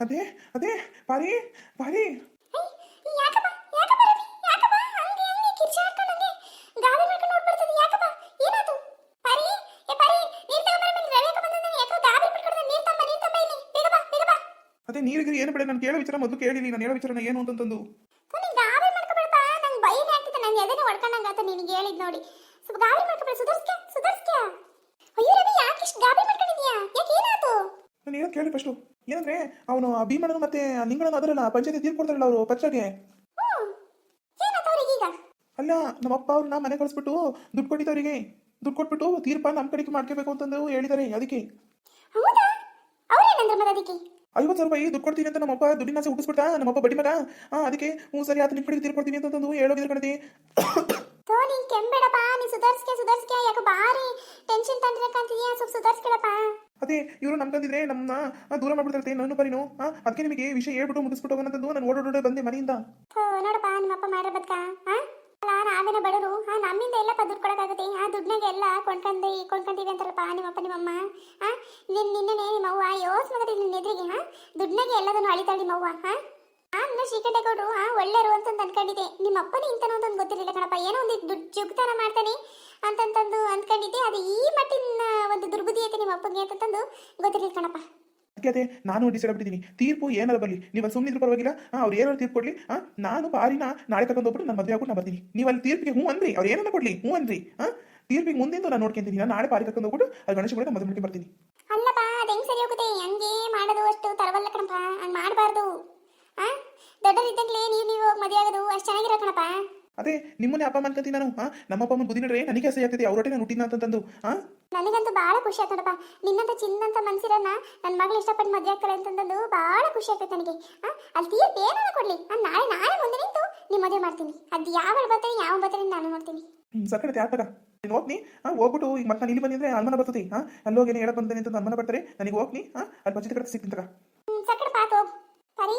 ಅದೇ ಅದೇ ಬಾರಿ ಬಾರಿ. ಅದೇ ನೀರಿಗೆ ಏನು ಬೇಡ. ನಾನು ಕೇಳೋ ವಿಚಾರ ಮೊದಲು ಕೇಳಿ. ನಾನು ಹೇಳೋ ವಿಚಾರನ ಏನು ಅಂತಂದು. ನೋಡಿ. ಸ್ವಲ್ಪ ಗಾಳಿ ಮಾಡ್ಕೊಬೇಡ. ಸುಧಾರಿಸ್ಕ ಸುಧಾರಿಸ್ಕ ಅಯ್ಯೋ ರವಿ ಯಾಕೆ ಇಷ್ಟು ಗಾಳಿ ಮಾಡ್ಕೊಂಡಿದ್ಯಾ? ಯಾಕೆ ಏನಾಯ್ತು? ನಾನು ಏನು ಕೇಳಿ ಫಸ್ಟು ಏನಂದ್ರೆ ಅವನು ಭೀಮಣ್ಣನು ಮತ್ತೆ ನಿಂಗಳನ್ನು ನಿಂಗಳನು ಅದರಲ್ಲ ಪಂಚಾಯತಿ ತೀರ್ಪು ಕೊಡ್ತಾರಲ್ಲ ಅವರು ಪಚ್ಚಾಗೆ ಅಲ್ಲ ನಮ್ಮ ನಮ್ಮಪ್ಪ ಅವ್ರನ್ನ ಮನೆ ಕಳಿಸ್ಬಿಟ್ಟು ದುಡ್ಡು ಕೊಟ್ಟಿದ್ದವರಿಗೆ. ದುಡ್ಡು ಕೊಟ್ಬಿಟ್ಟು ತೀರ್ಪ ನಮ್ಮ ಕಡೆಗೆ ಮಾಡ್ಕೋಬೇಕು ಅಂತಂದು ಹೇಳಿದ್ದಾರೆ ಅದಕ್ಕೆ. ಐವತ್ತು ರೂಪಾಯಿ ದುಡ್ಡು ಕೊಡ್ತೀನಿ ಅಂತ ನಮ್ಮಪ್ಪ ದುಡ್ಡಿನ ಆಸೆ ಹುಟ್ಟಿಸ್ಬಿಡ್ತಾ? ನಮ್ಮಪ್ಪ ಬಡ್ಡಿ ಮಗ? ಹಾಂ ಅದಕ್ಕೆ ಹ್ಞೂ ಸರಿ ಆತ ನಿಮ್ಮ ಕಡೆಗೆ ತೀರ್ಪು ಕೊಡ್ತೀನಿ ಅಂತಂದು ಹೇಳೋದಿದ್ರು ಕಣತಿ ನೀನ್ ಕೆಂಬೇಡಪ್ಪ ನೀ ಸುಧಾರಿಸ್ಕೆ ಸುಧಾರಿಸ್ಕೆ ಯಾಕೆ ಬಾರಿ ಟೆನ್ಷನ್ ತಂದ್ರೆ ಸ್ವಲ್ಪ ಸುಧಾರಿಸ್ಕೆಡಪ್ಪ ಅದೇ, ಇವರು ನಮ್ಗಂದಿದ್ರೆ ನಮ್ಮನ್ನ ದೂರ ಮಾಡ್ಬಿಡ್ತಾರೆ ನಾನು ಪರಿನೋ ಅದಕ್ಕೆ ನಿಮಗೆ ವಿಷಯ ಹೇಳ್ಬಿಟ್ಟು ಮುಗಿಸ್ಬಿಟ್ಟು ಹೋಗೋಣ ಅಂತಂದು ನಾನು ಓಡೋಡೋಡೆ ಬಂದೆ ಮನೆಯಿಂದ. ನೋಡಪ್ಪ ನಿಮ್ಮಪ್ಪ ಮಾಡಿರೋ ಬದ್ಕ ಬಡವರು? ಹಾ ನಮ್ಮಿಂದ ಎಲ್ಲ ದುಡ್ಡು ಕೊಡಕ್ಕಾಗತ್ತೆ. ಆ ದುಡ್ನಾಗ ಎಲ್ಲ ಕೊಂಡ್ಕೊಂಡು ಕೊಂಡ್ಕೊಂತೀವಿ ಅಂತಾರಪ್ಪ ನಿಮ್ಮಪ್ಪ ನಿಮ್ಮಮ್ಮ ನಿನ್ನೆ ನಿಮ್ಮವ್ವ ಯೋಸ್ ಮಗದಿ ನಿನ್ನ ಎದುರಿಗೆ ಹಾ ದುಡ್ನಾಗೆ ಎಲ್ಲದನ್ನು ಅಳಿತಾಳಿ ನಿಮ್ಮವ್ವ ಹಾ ನಾನು ಆ ಒಳ್ಳೆಯರು ಅಂತಂದು ಅನ್ಕೊಂಡಿದ್ದೆ. ನಿಮ್ಮ ಅಪ್ಪನೇ ಇಂತನೋ ಅಂತ ಗೊತ್ತಿರಲಿಲ್ಲ ಕಣಪ್ಪ. ಏನೋ ಒಂದು ದುಡ್ಡು ಜುಗ್ತಾನ ಮಾಡ್ತಾನೆ ಅಂತಂತಂದು ಅಂದ್ಕೊಂಡಿದ್ದೆ ಅದು ಈ ಮಟ್ಟಿನ ಒಂದು ದುರ್ಬುದ್ಧಿ ಐತೆ ನಿಮ್ಮ ಅಪ್ಪಗೆ ಅಂತಂದು ಗೊತ್ತಿರಲಿಲ್ಲ ಕಣಪ್ಪ. ಅದಕ್ಕೆ ಅದೇ ನಾನು ಡಿಸೈಡ್ ಆಗ್ಬಿಟ್ಟಿದ್ದೀನಿ ತೀರ್ಪು ಏನಾರ ಬರಲಿ. ನೀವು ಸುಮ್ಮನೆ ಇದ್ರು ಪರವಾಗಿಲ್ಲ. ಅವ್ರು ಏನಾರು ತೀರ್ಪು ಕೊಡ್ಲಿ? ಹಾಂ ನಾನು ಬಾರಿನ ನಾಳೆ ಕರ್ಕೊಂಡು ಹೋಗ್ಬಿಟ್ಟು ನಾನು ಮದುವೆ ಆಗ್ಬಿಟ್ಟು ನಾನು ಬರ್ತೀನಿ. ನೀವು ಅಲ್ಲಿ ತೀರ್ಪಿಗೆ ಹ್ಞೂ ಅಂದ್ರಿ. ಅವ್ರು ಏನನ್ನ ಕೊಡ್ಲಿ? ಹ್ಞೂ ಅಂದ್ರಿ. ಹಾಂ ತೀರ್ಪಿಗೆ ಮುಂದಿಂದು ನಾನು ನೋಡ್ಕೊಂತೀನಿ. ನಾನು ನಾಳೆ ಪಾರಿ ಕರ್ಕೊಂಡು ಹೋಗ್ಬಿಟ್ಟು ಅಲ್ಲಿ ಗಣೇಶ ಕೂಡ ಮದುವೆ ಬರ್ತೀನಿ. ಅಲ್ಲಪ್ಪ ಅದು ಹೆಂಗ್ ಸರಿ ಹೋಗುತ್ತೆ? ಹಂಗೆ ಮಾಡೋದು ಅಷ್ಟು ತರವಲ್ಲ ಕಣಪ್ಪ. ಹಂಗೆ ಮಾಡಬಾರ್ದು. ಆ ದೊಡ್ಡರಿದ್ದಾಗಲೇ ನೀವು ನೀವು ಹೋಗಿ ಮದುವೆ ಆಗೋದು ಅಷ್ಟು ಚೆನ್ನಾಗಿರೋ ಕಣಪ್ಪ. ಅದೇ ನಿಮ್ಮನ್ನ ಅಪ್ಪ ಅನ್ಕೊಂತೀನಿ ನಾನು. ಹಾ ನಮ್ಮ ಅಪ್ಪ ಅಮ್ಮನ ಬುದ್ಧಿ ನಡ್ರೆ ನನಗೆ ಅಸಹ್ಯ ಆಗ್ತದೆ ಅವ್ರೊಟ್ಟಿಗೆ ನಾನು ಹುಟ್ಟಿನ ಅಂತಂದು. ಹಾ ನನಗಂತೂ ಭಾಳ ಖುಷಿ ಆಯ್ತು ನೋಡಪ್ಪ. ನಿನ್ನಂತ ಚಿನ್ನಂತ ಮನ್ಸಿರನ್ನ ನನ್ನ ಮಗಳು ಇಷ್ಟಪಟ್ಟು ಮದುವೆ ಆಗ್ತಾಳೆ ಅಂತಂದು ಭಾಳ ಖುಷಿ ಆಗ್ತದೆ ನನಗೆ. ಆ ಅಲ್ಲಿ ತೀರ್ಪು ಏನಾರ ಕೊಡ್ಲಿ. ನಾನು ನಾಳೆ ನಾಳೆ ಮುಂದೆ ನಿಂತು ನಿಮ್ಮ ಮದುವೆ ಮಾಡ್ತೀನಿ. ಅದು ಯಾವ ಬರ್ತಾನೆ ಯಾವ ಬರ್ತಾನೆ ನಾನು ಮಾಡ್ತೀನಿ ಸಕಡೆ ಸಕ್ಕಡೆ ಆತಗ ನೀನು ಹೋಗ್ನಿ. ಹಾ ಹೋಗ್ಬಿಟ್ಟು ಈಗ ಮತ್ತೆ ನಾನು ಇಲ್ಲಿ ಬಂದಿದ್ರೆ ಅಲ್ಮನ ಬರ್ತದೆ. ಹಾ ಅಲ್ಲಿ ಹೋಗಿ ಹೇಳಕ್ ಬಂದೇನೆ ಅಂತ ಅಲ್ಮನ ಬರ್ತಾರೆ. ನನಗೆ ಹೋಗ್ನಿ. ಹಾ ಅಲ್ಲಿ ಬಜೆಟ್ ಕಡೆ ಸಿಗ್ತೀನಿ ತಗ ಹ್ಮ್, ಸಕ್ಕರೆ ಪಾತ್ ಹೋಗು ಸರಿ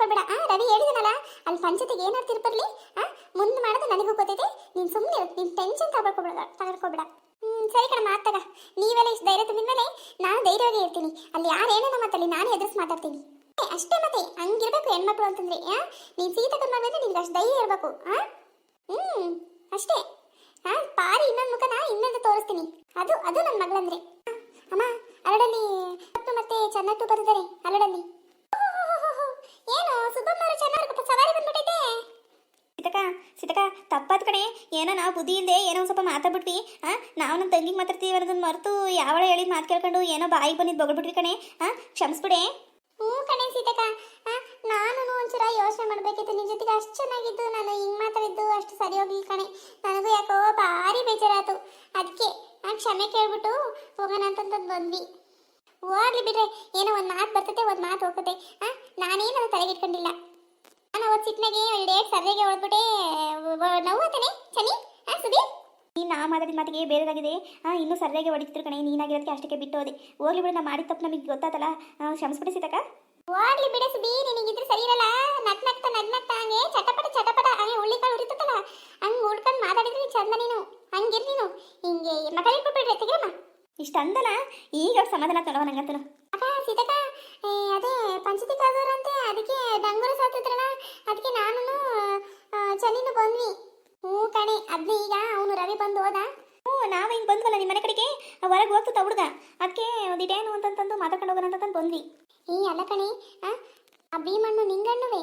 ಪಡ್ಬೇಡ ಆ ರವಿ ಹೇಳಿದನಲ್ಲ ಅಲ್ಲಿ ಪಂಚಾಯತಿಗೆ ಏನಾರು ತೀರ್ಪರ್ಲಿ ಆ ಮುಂದೆ ಮಾಡೋದು ನನಗೂ ಗೊತ್ತೈತೆ. ನೀನು ಸುಮ್ಮನೆ ನೀನು ಟೆನ್ಷನ್ ತಗೊಳ್ಕೊಬೇಡ ತಗೊಳ್ಕೊಬೇಡ. ಹ್ಮ್ ಸರಿ ಕಣ ಮಾತಾಗ ನೀವೆಲ್ಲ ಇಷ್ಟು ಧೈರ್ಯ ತುಂಬಿದ ಮೇಲೆ ನಾನು ಧೈರ್ಯವಾಗಿ ಇರ್ತೀನಿ. ಅಲ್ಲಿ ಯಾರು ಏನೇನೋ ಮಾತಲ್ಲಿ ನಾನು ಎದುರಿಸಿ ಮಾತಾಡ್ತೀನಿ. ಅಷ್ಟೇ ಮತ್ತೆ ಹಂಗಿರ್ಬೇಕು ಹೆಣ್ಮಕ್ಳು ಅಂತಂದ್ರೆ ಆ? ನೀನು ಸೀತಕ್ಕನ ಮಾಡ್ಬೇಕು ನಿನ್ಗೆ ಅಷ್ಟು ಧೈರ್ಯ ಇರಬೇಕು ಆ? ಹ್ಮ್ ಅಷ್ಟೇ. ಹಾ ಪಾರಿ ಇನ್ನೊಂದು ಮುಖನ ಇನ್ನೊಂದು ತೋರಿಸ್ತೀನಿ. ಅದು ಅದು ನನ್ನ ಮಗಳಂದ್ರೆ. ಆ, ಅಮ್ಮ ಅರಡಲ್ಲಿ ಮತ್ತು ಚೆನ್ನಾಗಿ ಬರ್ತಾರೆ ಅರಳಲ್ಲಿ. ಏನು ಸುಬ್ಬಮ್ಮನವರು ಸವಾರಿ ಬಂದ್ಬಿಟ್ಟೈತೆ ಸಿತಕ ಸಿತಕ ತಪ್ಪಾದ ಕಣೆ. ಏನೋ ನಾವು ಬುದ್ಧಿ ಇಲ್ಲದೆ ಏನೋ ಸ್ವಲ್ಪ ಮಾತಾಡ್ಬಿಟ್ವಿ. ಆ, ನಾವು ನಮ್ಮ ತಂಗಿಗೆ ಮಾತಾಡ್ತೀವಿ ಅನ್ನೋದನ್ನ ಮರೆತು ಯಾವಳ ಹೇಳಿದ ಮಾತು ಕೇಳ್ಕೊಂಡು ಏನೋ ಬಾಯಿಗೆ ಬಂದಿದ್ದು ಬೊಗಳ್ಬಿಟ್ವಿ ಕಣೆ. ಆ, ಕ್ಷಮಿಸ್ಬಿಡೆ. ಹ್ಞೂ ಕಣೆ ಸೀತಕ. ನಾನು ಒಂಚೂರ ಯೋಚನೆ ಮಾಡ್ಬೇಕಿತ್ತು. ನಿನ್ ಜೊತೆಗೆ ಅಷ್ಟು ಚೆನ್ನಾಗಿದ್ದು, ನಾನು ಹಿಂಗ್ ಮಾತಾಡಿದ್ದು ಅಷ್ಟು ಸರಿ ಹೋಗ್ಲಿ ಕಣೆ. ನನಗೂ ಯಾಕೋ ಭಾರಿ ಬೇಜಾರಾತು. ಅದಕ್ಕೆ ಆ, ಕ್ಷಮೆ ಕೇಳ್ಬಿಟ್ಟು ಹೋಗೋಣ ಅಂತಂದು ಬಂದ್ವಿ. ಹೋಗ್ಲಿ ಬಿಡ್ರೆ, ಏನೋ ಒಂದು ಮಾತು ಬರ್ತೈತೆ, ಒಂದು ಮಾತು ಹೋಗುತ್ತೆ. ಆ ನಾನೇನು ಅದು ತಲೆಗೆ ಇಟ್ಕೊಂಡಿಲ್ಲ. ನಾನು ಅವತ್ತು ಸಿಟ್ನಾಗೆ ಡೇಟ್ ಸರ್ಯಾಗಿ ಹೊಡೆದ್ಬಿಟ್ಟೆ ನೋವಾತನೆ ಚನಿ ಹಾಂ ಸುದೀಪ್ ನೀನು ನಾ ಮಾತಾಡಿದ ಮಾತಿಗೆ ಬೇರೆದಾಗಿದೆ. ಆ ಇನ್ನೂ ಸರಿಯಾಗಿ ಹೊಡಿತಿದ್ರು ಕಣೆ ನೀನಾಗಿರೋದಕ್ಕೆ ಅಷ್ಟಕ್ಕೆ ಬಿಟ್ಟು ಹೋದೆ. ಹೋಗ್ಲಿ ಬಿಡು ನಾ ಮಾಡಿದ ತಪ್ಪು ನಮಗೆ ಗೊತ್ತಾತಲ್ಲ. ಕ್ಷಮಿಸ್ಬಿಡಿ ಸೀತಕ್ಕ. ಹೋಗ್ಲಿ ಬಿಡ ಸುದಿ ನಿನಗಿದ್ರೆ ಸರಿ ಇರಲ್ಲ. ನಕ್ ನಕ್ತ ನಗ್ ನಕ್ತ ಹಂಗೆ ಚಟಪಟ ಚಟಪಟ ಹಂಗೆ ಉಳ್ಳಿಕಾಳು ಉರಿತತ್ತಲ್ಲ ಹಂಗೆ ಉಳ್ಕೊಂಡು ಮಾತಾಡಿದ್ರಿ ಚಂದ ನೀನು ಹಂಗಿರ್ ನೀನು. ಹಿಂಗೆ ತೆಗಿರಮ್ಮ ಇಷ್ಟ ಅಂದನ ಈಗ ಸಮಾಧಾನ ತೊಡವ ನಂಗಂತನು ಪಂಚತಿ ಕಾದವ್ರಂತೆ ಅದಕ್ಕೆ ಡಂಗುರ ಸಾತಿದ್ರಲ್ಲ ಅದಕ್ಕೆ ನಾನು ಚನಿನು ಬಂದ್ವಿ. ಹ್ಞೂ ಕಣೆ, ಅದ್ನೇ ಈಗ ಅವನು ರವಿ ಬಂದು ಹೋದ. ಹ್ಞೂ, ನಾವು ಹಿಂಗೆ ಬಂದ್ವಲ್ಲ ನಿಮ್ಮ ಮನೆ ಕಡೆಗೆ? ಹೊರಗೆ ಹೋಗ್ತದ ಹುಡುಗ. ಅದಕ್ಕೆ ಒಂದಿಟೇನು ಅಂತಂತಂದು ಮಾತಾಡ್ಕೊಂಡು ಹೋಗೋಣ ಅಂತಂದು ಬಂದ್ವಿ. ಏ, ಅಲ್ಲ ಕಣೆ ಆ ಭೀಮಣ್ಣು ನಿಂಗಣ್ಣುವೆ?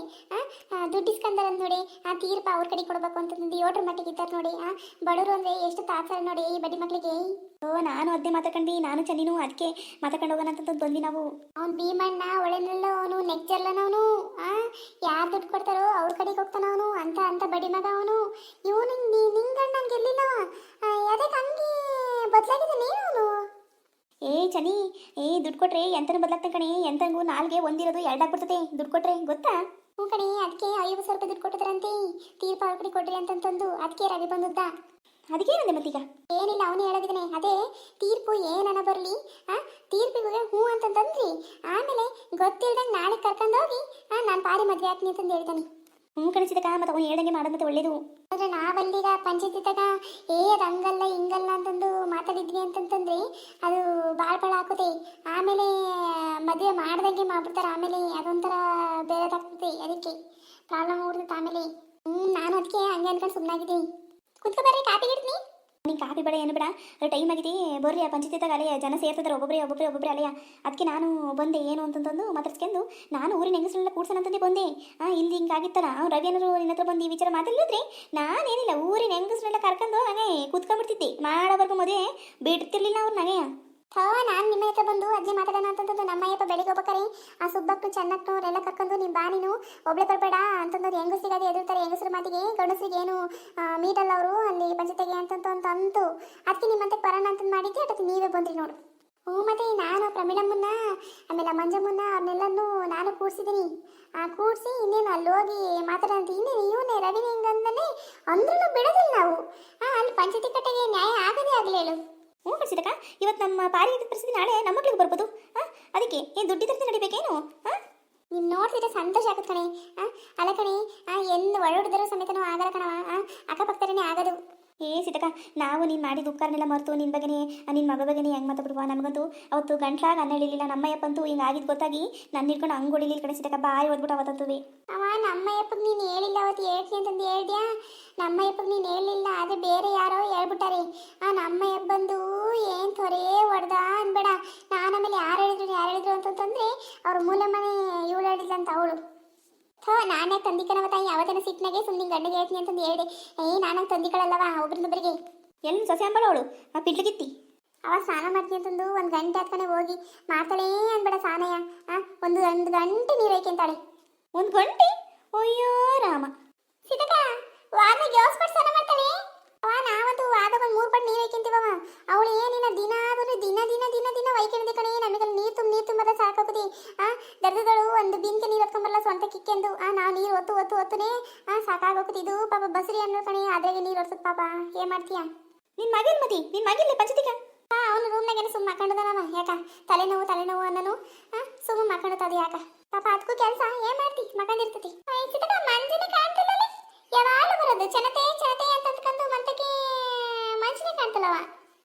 ದುಡ್ಡು ಇಸ್ಕಂದಾರ ನೋಡಿ. ಆ ತೀರ್ಪ ಅವ್ರ ಕಡೆ ಕೊಡ್ಬೇಕು ಅಂತಂದು ಯೋಟ್ರ ಮಟ್ಟಿಗೆ ಇದ್ದಾರೆ ನೋಡಿ. ಆ ಬಡವರು ಅಂದ್ರೆ ಎಷ್ಟು ತಾತ್ಸಾರ ನೋಡಿ ಈ ಬಡ್ಡಿ ಮಕ್ಳಿಗೆ. ಓ ನಾನು ಅದೇ ಮಾತಾಡ್ಕೊಂಡ್ವಿ. ನಾನು ಚಂದಿನು ಅದಕ್ಕೆ ಮಾತಾಡ್ಕೊಂಡು ಹೋಗೋಣ ಅಂತ ಬಂದ್ವಿ ನಾವು. ಅವ್ನು ಭೀಮಣ್ಣ ಒಳ್ಳೆನಲ್ಲ ಅವನು ನೆಚ್ಚರ್ಲನವನು ಆ? ಯಾರು ದುಡ್ಡು ಕೊಡ್ತಾರೋ ಅವ್ರ ಕಡೆಗೆ ಹೋಗ್ತಾನ ಅವನು ಅಂತ ಅಂತ ಬಡಿ ಮಗ ಅವನು. ಇವನು ನಿಂಗಣ್ಣ ಗೆಲ್ಲಿಲ್ಲ ಅದಕ್ಕೆ ಹಂಗೆ ಬದಲಾಗಿ ಚನಿ ಏ ದುಡ್ಡು ಕೊಟ್ರೆ ಎಂತನ ಬದಲಾಗ್ತಾನೆ ಕಣಿ? ಎಂತಂಗೂ ನಾಲ್ಗೆ ಒಂದಿರೋದು ಎರಡಾಗ್ಬಿಡ್ತದೆ. ದುಡ್ಡು ಕೊಟ್ರೆ ಗೊತ್ತಾ? ಹ್ಞೂ ಕಣಿ ಅದಕ್ಕೆ ಐವತ್ತು ಸಾವಿರ ರೂಪಾಯಿ ದುಡ್ಡು ಕೊಟ್ಟಿದ್ರಂತೆ. ತೀರ್ಪ ಅವ್ರ ಕಡೆ ಕೊಡ್ರಿ ಅಂತಂತಂದು ಅದಕ್ಕೆ ರವಿ ಬಂದದ್ದ. ಅದಕ್ಕೇನಂದೆ ಮತ್ತೀಗ? ಏನಿಲ್ಲ ಅವನೇ ಹೇಳೋದಿದ್ದಾನೆ. ಅದೇ ತೀರ್ಪು ಏನನ ಬರಲಿ? ಆ ತೀರ್ಪಿಗೆ ಹ್ಞೂ ಅಂತಂತಂದ್ರಿ. ಆಮೇಲೆ ಗೊತ್ತಿಲ್ದಂಗೆ ನಾಳೆ ಕರ್ಕೊಂಡೋಗಿ ಹಾಂ ನಾನು ಪಾರಿ ಮದುವೆ ಆಗ್ತೀನಿ ಅಂತಂದು ಹೇಳ್ತಾನೆ. ಹ್ಞೂ ಕಣೆ ಸೀತಕ್ಕ ಮತ್ತೆ ಅವ್ನು ಹೇಳ್ದಂಗೆ ಮಾಡೋದು ಒಳ್ಳೇದು. ಆದ್ರೆ ನಾವಲ್ಲೀಗ ಪಂಚಾಯತಿದಾಗ ಏ ಅದು ಹಂಗಲ್ಲ, ಹಿಂಗಲ್ಲ ಅಂತಂದು ಮಾತಾಡಿದ್ವಿ ಅಂತಂತಂದ್ರೆ ಅದು ಭಾಳ ಭಾಳ ಹಾಕುತ್ತೆ. ಆಮೇಲೆ ಮದುವೆ ಮಾಡ್ದಂಗೆ ಮಾಡ್ಬಿಡ್ತಾರೆ. ಆಮೇಲೆ ಅದೊಂಥರ ಬೇರೆದಾಗ್ತದೆ ಅದಕ್ಕೆ. ಪ್ರಾಬ್ಲಮ್ ಆಗ್ಬಿಡ್ತೈತೆ ಆಮೇಲೆ. ಹ್ಞೂ ನಾನು ಅದಕ್ಕೆ ಹಂಗೆ ಅನ್ಕೊಂಡು ಸುಮ್ಮನಾಗಿದ್ದೀನಿ ಕುತ್ಕೊ ಬರ್ರಿ ಕಾಪಿ ಇಡ್ತೀನಿ ನೀನು ಕಾಪಿ ಬೇಡ, ಏನು ಬೇಡ. ಟೈಮ್ ಆಗಿದೆ. ಬರ್ರಿ ಪಂಚಾಯತಿದಾಗ ಅಲೆಯ ಜನ ಸೇರ್ತಿದ್ದಾರೆ ಒಬ್ಬೊಬ್ಬರೇ ಒಬ್ಬೊಬ್ಬರೇ ಒಬ್ಬೊಬ್ಬರೇ ಅಲೆಯ. ಅದಕ್ಕೆ ನಾನು ಬಂದೆ, ಏನು ಅಂತಂದು ಮಾತಾಡ್ಸ್ಕೊಂಡು ನಾನು ಊರಿನ ಹೆಂಗಸರನ್ನೆಲ್ಲ ಕೂಡ್ಸೋಣ ಅಂತಂದೇ ಬಂದೆ. ಹಾಂ ಇಲ್ಲಿ ಹಿಂಗಾಗಿತ್ತಲ್ಲ ಅವ್ನು ರವಿ ಏನಾದ್ರು ನಿನ್ನ ಹತ್ರ ಬಂದು ಈ ವಿಚಾರ ಮಾತಾಡಿದ್ರೆ ನಾನೇನಿಲ್ಲ, ಊರಿನ ಹೆಂಗಸರನ್ನೆಲ್ಲ ಕರ್ಕೊಂಡು ಹಾಗೆ ಕೂತ್ಕೊಂಡ್ಬಿಡ್ತಿದ್ದೆ. ಮಾಡೋವರೆಗೂ ಮದುವೆ ಬಿಡ್ತಿರ್ಲಿಲ್ಲ ಅವ್ರು ನನಗೆ ಥೋ ನಾನು ನಿಮ್ಮ ಹತ್ರ ಬಂದು ಅಜ್ಜಿ ಮಾತಾಡೋಣ ಅಂತಂದು ನಮ್ಮ ಅಯ್ಯಪ್ಪ ಬೆಳಿಗ್ಗೆ ಹೋಗ್ಬೇಕಾರೆ ಆ ಸುಬ್ಬಕ್ಕೂ ಚೆನ್ನಕ್ಕೂ ಅವರೆಲ್ಲ ಕರ್ಕೊಂಡು ನೀನು ಬಾ ನೀನು. ಒಬ್ಳೆ ಬರಬೇಡ ಅಂತಂದು ಹೆಂಗಸ್ರಿಗಾದೆ ಎದುರ್ತಾರೆ ಹೆಂಗಸ್ರ ಮಾತಿಗೆ. ಗಂಡಸ್ರಿಗೆ ಏನು ಮೀಟಲ್ಲ ಅವರು, ಅಲ್ಲಿ ಪಂಚಾಯತಿಗೆ ಅಂತಂತ ಅಂತ ಅಂತು. ಅದಕ್ಕೆ ನಿಮ್ಮಂತೆ ಬರೋಣ ಅಂತ ಮಾಡಿದ್ದೆ ಅದಕ್ಕೆ ನೀವೇ ಬಂದ್ರಿ ನೋಡು. ಹ್ಞೂ ಮತ್ತೆ ನಾನು ಪ್ರಮೀಳಮ್ಮನ್ನ ಆಮೇಲೆ ಮಂಜಮ್ಮನ್ನ ಅವ್ರನ್ನೆಲ್ಲನೂ ನಾನು ಕೂಡ್ಸಿದ್ದೀನಿ ಆ ಕೂಡಿಸಿ ಇನ್ನೇನು ಅಲ್ಲಿ ಹೋಗಿ ಮಾತಾಡಂತ ಇನ್ನೇನು ಇವನೇ ರವಿ ಹೆಂಗಂದನೆ ಅಂದ್ರೂ ಬಿಡೋದಿಲ್ಲ ನಾವು. ಹಾಂ ಅಲ್ಲಿ ಪಂಚಾಯತಿ ಕಟ್ಟೆಗೆ ನ್ಯಾಯ ಆಗದೇ ಆಗಲಿ ಹೇಳು. ಹ್ಞೂ ಕಳ್ಸಿದಕ್ಕ ಇವತ್ತು ನಮ್ಮ ಪಾರಿ ಪರಿಸ್ಥಿತಿ ನಾಳೆ ನಮ್ಮ ಮಕ್ಳಿಗೆ ಬರ್ಬೋದು. ಹಾಂ ಅದಕ್ಕೆ ಏನು ದುಡ್ಡಿದ್ರೆ ನಡಿಬೇಕೇನು? ಹಾಂ ನೀನ್ ನೋಡ್ತಿದ್ರೆ ಸಂತೋಷ ಆಗುತ್ತೆ ಕಣೆ. ಅಲ್ಲ ಕಣೆ ಆ, ಎಂದು ಒಳಹುಡಿದ್ರು ಸಮೇತನೂ ಆಗಲ್ಲ ಕಣವ ಆ, ಅಕ್ಕಪಕ್ಕದರೇನೆ ಆಗದು. ಏ ಸೀತಕ್ಕ ನಾವು ನೀನು ಮಾಡಿದ ಉಪಕಾರನೆಲ್ಲ ಮರೆತು ನಿನ್ನ ಬಗ್ಗೆನೇ ನಿನ್ನ ಮಗಳ ಬಗ್ಗೆನೇ ಹೆಂಗೆ ಮಾತಾಡ್ಬಿಡುವ? ನಮಗಂತೂ ಅವತ್ತು ಗಂಟ್ಲಾಗ ಅನ್ನ ಹೇಳಿಲ್ಲ ನಮ್ಮಯ್ಯಪ್ಪಂತೂ ಹಿಂಗೆ ಆಗಿದ್ದು ಗೊತ್ತಾಗಿ ನನ್ನ ಹಿಡ್ಕೊಂಡು ಹಂಗೆ ಕಡೆ ಸೀತಕ್ಕ ಬಾಯಿ ಓದ್ಬಿಟ್ಟು ಅವತ್ತಂತೂ ಅವ ನಮ್ಮಯ್ಯಪ್ಪಗೆ ನೀನು ಹೇಳಿಲ್ಲ ಅವತ್ತು ಹೇಳ್ತೀನಿ ಅಂತಂದು ಹೇಳ್ದ್ಯಾ? ನಮ್ಮಯ್ಯಪ್ಪಗೆ ನೀನು ಹೇಳಿಲ್ಲ ಅದೇ ಬೇರೆ ಯಾರೋ ಹೇಳ್ಬಿಟ್ಟಾರೆ. ಆ ನಮ್ಮಯ್ಯಪ್ಪ ಬಂದು ಏನು ತೊರೇ ಹೊಡೆದ ಅನ್ಬೇಡ. ನಾನು ಆಮೇಲೆ ಯಾರು ಹೇಳಿದ್ರು ಯಾರು ಹೇಳಿದ್ರು ಅಂತಂತಂದ್ರೆ ಅವ್ರ ಮೂಲ ಮನೆ ಇವಳು ಹೇಳಿಲ್ಲ ಅಂತ ಅವಳು. ಥೋ ನಾನೇ ತಂದಿಕನವ ತಾಯಿ ಯಾವತ್ತನ ಸಿಟ್ಟಿನಾಗೆ ಸುಮ್ಮನೆ ಗಂಡಿಗೆ ಹೇಳ್ತೀನಿ ಅಂತಂದು ಹೇಳಿದೆ. ಏ ನಾನು ತಂದಿಕಳಲ್ಲವ ಒಬ್ರಿಂದೊಬ್ಬರಿಗೆ ಎಲ್ಲಿ ಸೊಸೆ ಅಂಬಳವಳು ಆ ಪಿಡ್ಲಿಗಿತ್ತಿ ಅವ ಸ್ನಾನ ಮಾಡ್ತೀನಿ ಅಂತಂದು ಒಂದು ಗಂಟೆ ಹತ್ಕನೆ ಹೋಗಿ. ಮಾಡ್ತಾಳೇ ಅನ್ಬೇಡ ಸಾನಯ್ಯ. ಆ ಒಂದು ಒಂದು ಗಂಟೆ ನೀರು ಅಂತಾಳೆ. ಒಂದು ಗಂಟೆ? ಅಯ್ಯೋ ರಾಮ. ಸೀತಕ್ಕ ವಾರದಾಗ ಗ್ಯಾಸ್ ಪಟ್ಟು ಸ್ನಾನ ಮಾಡ್ತಾಳೆ? ಅವ ನಾವಂತೂ ವಾದ ಒಂದು ಮೂರು ಪಟ್ಟು ನೀರು ಒಯ್ಕೊಂತೀವವ ಅವಳು ಏನಿಲ್ಲ ದಿನ ಆದರೂ ದಿನ ದಿನ ದಿನ ದಿನ ಒಯ್ಕೊಂಡಿದ್ದೆ ಕಣೆ ನಮಗೆ ನೀರು ತುಂಬ ನೀರು ತುಂಬದ ಸಾಕಾಗುದಿ. ದರ್ದಗಳು ಒಂದು ಬಿಂಕೆ ನೀರು ಹೊತ್ಕೊಂಬರಲ್ಲ ಸ್ವಂತ ಕಿಕ್ಕೆಂದು ಆ ನಾ ನೀರು ಒತ್ತು ಒತ್ತು ಒತ್ತುನೇ ಆ ಸಾಕಾಗೋಗುದು ಇದು. ಪಾಪ ಬಸ್ರಿ ಅನ್ನೋ ಕಣೆ ಅದ್ರಾಗೆ ನೀರು ಹೊಡ್ಸದ್ ಪಾಪ. ಏನ್ ಮಾಡ್ತೀಯ? ನಿನ್ ಮಗಿನ ಮತಿ ನಿನ್ನ ಮಗಿಲ್ಲ ಪಂಚತಿಕ? ಆ ಅವನು ರೂಮ್ನಾಗೇನೆ ಸುಮ್ಮ ಮಕ್ಕಂಡದನವ ಯಾಕ? ತಲೆನೋವು ತಲೆನೋವು ಅನ್ನನು ಆ ಸುಮ್ಮ ಮಕ್ಕಂಡತದ ಯಾಕ? ಪಾಪ ಅದಕ್ಕೂ ಕೆಲಸ ಏನ್ ಮಾಡ್ತಿ? ಮಕ್ಕಂದಿರ್ತತಿ ಸಿತಕ ಮಂಜನೆ ಕಾಣ್ತಿಲ್ಲ ಬರೋದು ಚನತೆ ಚನತೆ ಅಂತ ಅಂದ್ಕೊಂಡು ಮಂತಕ್ಕೆ ಕಾಣ್ತಿಲ್ಲವ?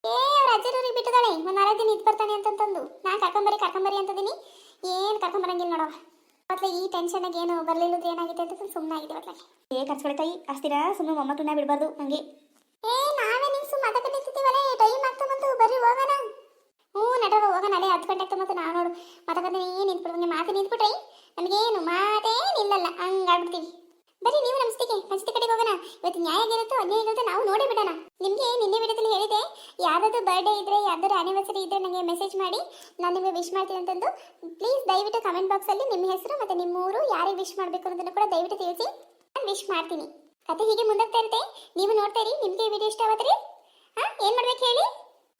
ಏ ಅವ್ರ ಅಜ್ಜರೂರಿಗೆ ಬಿಟ್ಟಿದ್ದಾಳೆ. ಒಂದು ನಾಲ್ಕು ದಿನ ಇದ್ ಬರ್ತಾನೆ ಅಂತಂತಂದು. ನಾ ಕರ್ಕೊಂಬರಿ ಕರ್ಕೊಂಬರಿ ಅಂತದೀನಿ. ಏನ್ ಕರ್ಕೊಂಬರಂಗಿಲ್ಲ ನೋಡವ ಮತ್ತೆ ಈ ಟೆನ್ಷನ್ನಾಗ ಏನು ಬರಲಿಲ್ಲ ಏನಾಗಿದೆ ಅಂತ ಸುಮ್ಮನೆ ಆಗಿದೆ ಅತ್ಲಾಗೆ ಏ ಖರ್ಚುಗಳ ತಾಯಿ. ಅಸ್ತಿರ ಸುಮ್ಮನೆ ಮೊಮ್ಮಕ್ಕಳನ್ನ ಬಿಡಬಾರ್ದು ಹಂಗೆ ಏ ನಾವೇ ನಿಂಗೆ ಸುಮ್ಮ ಅದಕ್ಕೆ ನಿಂತಿದ್ದೀವಲ್ಲ ಟೈಮ್ ಆಗ್ತಾ ಬಂತು ಬರ್ರಿ ಹೋಗೋಣ. ಹ್ಞೂ ನಡವ ಹೋಗೋಣ. ಅದೇ ಹತ್ತು ಗಂಟೆ ಮತ್ತೆ ನಾವು ನೋಡು. ಮಾತಾಡ್ತೀನಿ ನಿಂತ್ಬಿಡ್ತೀನಿ ಮಾತು ನಿಂತ್ಬಿಟ್ರೆ? ನಮಗೇನು ಮಾತೇ ನಿಲ್ಲಲ್ಲ. ಹಂಗಾಗ್ಬಿಡ್ತೀವಿ. ಬರೀ ನೀವು ನಮ್ಮ ಸ್ಥಿತಿಗೆ ಕಡೆ ಹೋಗೋಣ. ಇವತ್ತು ನ್ಯಾಯ ಆಗಿರುತ್ತೋ ಅನ್ಯಾಯ ನಾವು ನೋಡೇ ಬಿಡೋಣ. ನಿಮಗೆ ನಿನ್ನೆ ವಿಡಿಯೋದಲ್ಲಿ ಹೇಳಿದೆ ಯಾವ್ದಾದ್ರು ಬರ್ಡೇ ಇದ್ರೆ ಯಾವ್ದಾದ್ರು ಆನಿವರ್ಸರಿ ಇದ್ರೆ ನನಗೆ ಮೆಸೇಜ್ ಮಾಡಿ. ನಾನು ನಿಮಗೆ ವಿಶ್ ಮಾಡ್ತೀನಿ ಅಂತಂದು. ಪ್ಲೀಸ್ ದಯವಿಟ್ಟು ಕಮೆಂಟ್ ಬಾಕ್ಸಲ್ಲಿ ನಿಮ್ಮ ಹೆಸರು ಮತ್ತು ನಿಮ್ಮ ಊರು, ಯಾರಿಗೆ ವಿಶ್ ಮಾಡಬೇಕು ಅನ್ನೋದನ್ನು ಕೂಡ ದಯವಿಟ್ಟು ತಿಳಿಸಿ. ನಾನು ವಿಶ್ ಮಾಡ್ತೀನಿ. ಕತೆ ಹೀಗೆ ಮುಂದಕ್ಕೆ ಇರುತ್ತೆ. ನೀವು ನೋಡ್ತಾ ಇರಿ, ನಿಮಗೆ ವಿಡಿಯೋ ಇಷ್ಟ ಆಗುತ್ತೆ ಹಾಂ, ಏನು ಮಾಡ್ಬೇಕು ಹೇಳಿ?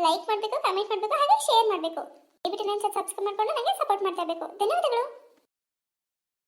ಲೈಕ್ ಮಾಡಬೇಕು ಕಮೆಂಟ್ ಮಾಡಬೇಕು, ಹಾಗೆ ಶೇರ್ ಮಾಡಬೇಕು. ದಯವಿಟ್ಟು ನನ್ನ ಸಬ್ಸ್ಕ್ರೈಬ್ ಮಾಡ್ಕೊಂಡು ನನಗೆ ಸಪೋರ್ಟ್ ಮಾಡ್ತಾ ಇರಬೇಕು. ಧನ್ಯವಾದಗಳು.